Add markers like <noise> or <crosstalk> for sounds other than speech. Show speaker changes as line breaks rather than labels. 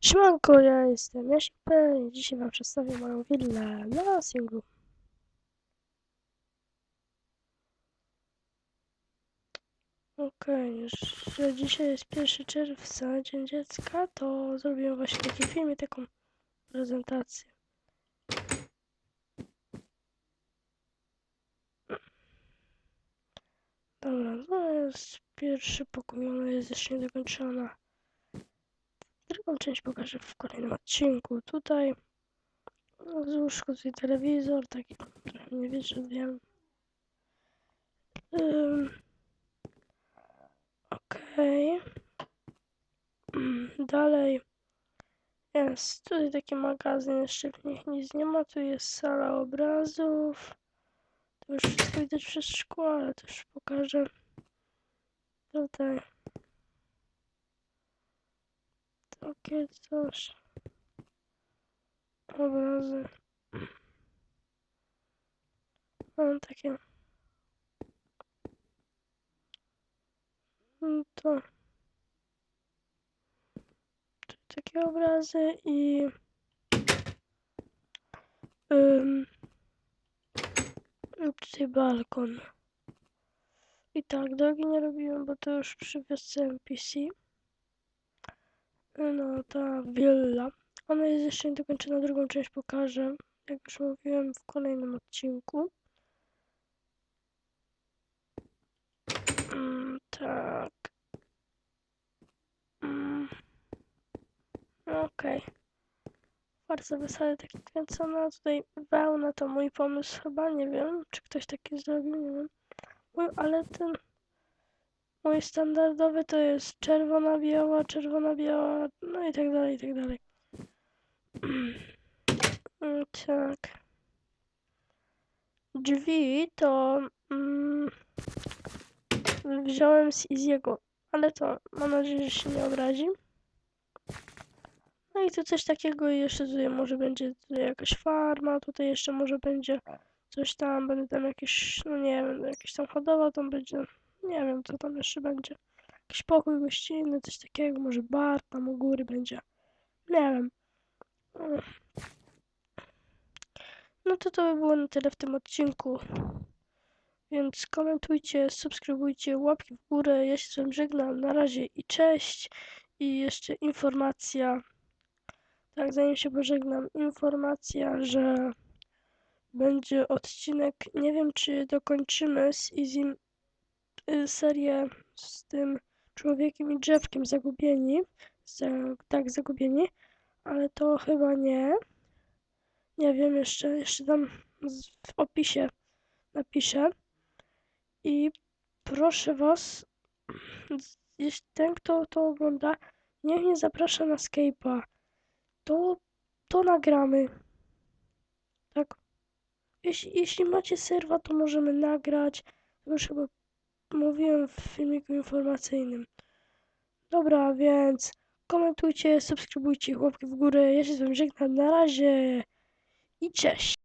Siemanko, ja jestem Jasipę i dzisiaj wam przedstawię moją willę na singlu. Okej, że dzisiaj jest 1 czerwca, Dzień Dziecka, to zrobiłem właśnie taki film i taką prezentację. Dobra, to jest pierwszy pokój, ona jest jeszcze niedokończona. Drugą część pokażę w kolejnym odcinku. Tutaj z łóżku tutaj telewizor, taki trochę nie wiecie, wiem. Ym, Okej. Dalej jest tutaj taki magazyn, jeszcze w nich nic nie ma. Tu jest sala obrazów. Tu już wszystko widać przez szkło, ale też pokażę. Tutaj. Takie coś. Obrazy. Mam takie. No To. Takie obrazy i. I tutaj balkon. I tak, drogi nie robiłem, bo to już przy wiosce NPC. No, ta willa. Ona jest jeszcze niedokończona, drugą część pokażę, jak już mówiłem w kolejnym odcinku. Mm, tak. Mm. Okej. Farsa wesele takie kręcona. Tutaj wełna to mój pomysł chyba, nie wiem, czy ktoś taki zrobił, nie wiem. Mój, ale ten mój standardowy to jest czerwona, biała, czerwona, biała, no i tak dalej, i tak dalej. <clears throat> Mm, Tak. Drzwi to mm, wziąłem z Iziego, ale to mam nadzieję, że się nie obrazi. No i tu coś takiego jeszcze tutaj może będzie tutaj jakaś farma, tutaj jeszcze może będzie coś tam, będę tam jakieś, no nie wiem, jakieś tam hodowa tam będzie, nie wiem co tam jeszcze będzie. Jakiś pokój gościnny, coś takiego, może bar tam u góry będzie. Nie wiem. No to to by było na tyle w tym odcinku. Więc komentujcie, subskrybujcie, łapki w górę. Ja się z wami żegnam. Na razie i cześć. I jeszcze informacja. Tak, zanim się pożegnam, informacja, że będzie odcinek. Nie wiem, czy dokończymy z Izim serię z tym człowiekiem i drzewkiem zagubieni. Za, tak, zagubieni. Ale to chyba nie. Nie wiem jeszcze, jeszcze tam w opisie napiszę. I proszę Was, jeśli ten, kto to ogląda, niech mnie zaprasza na Skype'a. To, to nagramy. Tak. Jeśli, jeśli macie serwa, to możemy nagrać. To Już chyba mówiłem w filmiku informacyjnym. Dobra, więc komentujcie, subskrybujcie, łapki w górę. Ja się z Wami żegnam. Na razie i cześć.